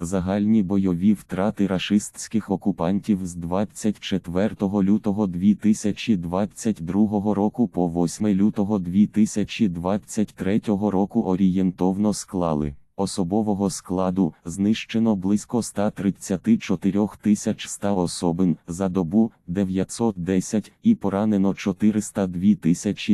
Загальні бойові втрати рашистських окупантів з 24 лютого 2022 року по 8 лютого 2023 року орієнтовно склали. Особового складу знищено близько 134 100 особин за добу 910 і поранено 402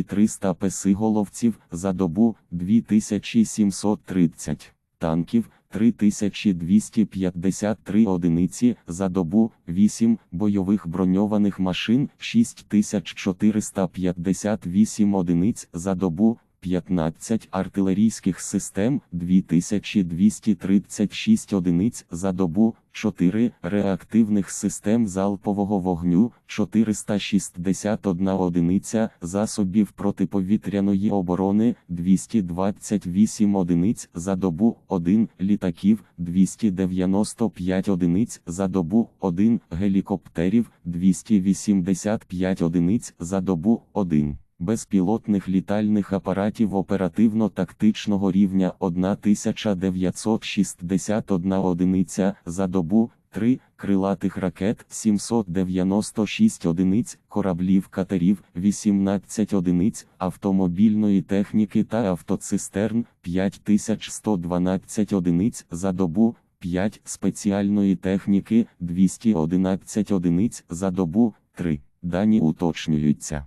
300 песиголовців за добу 2730 танків 3253 одиниці за добу, 8 бойових броньованих машин, 6458 одиниць за добу, 15 артилерійських систем, 2236 одиниць за добу, 4 реактивних систем залпового вогню, 461 одиниця засобів протиповітряної оборони, 228 одиниць за добу, 1 літаків, 295 одиниць за добу, 1 гелікоптерів, 285 одиниць за добу, 1 безпілотних літальних апаратів оперативно-тактичного рівня 1961 одиниця за добу, 3 крилатих ракет 796 одиниць, кораблів катерів 18 одиниць, автомобільної техніки та автоцистерн 5112 одиниць за добу, 5 спеціальної техніки 211 одиниць за добу, 3 дані уточнюються.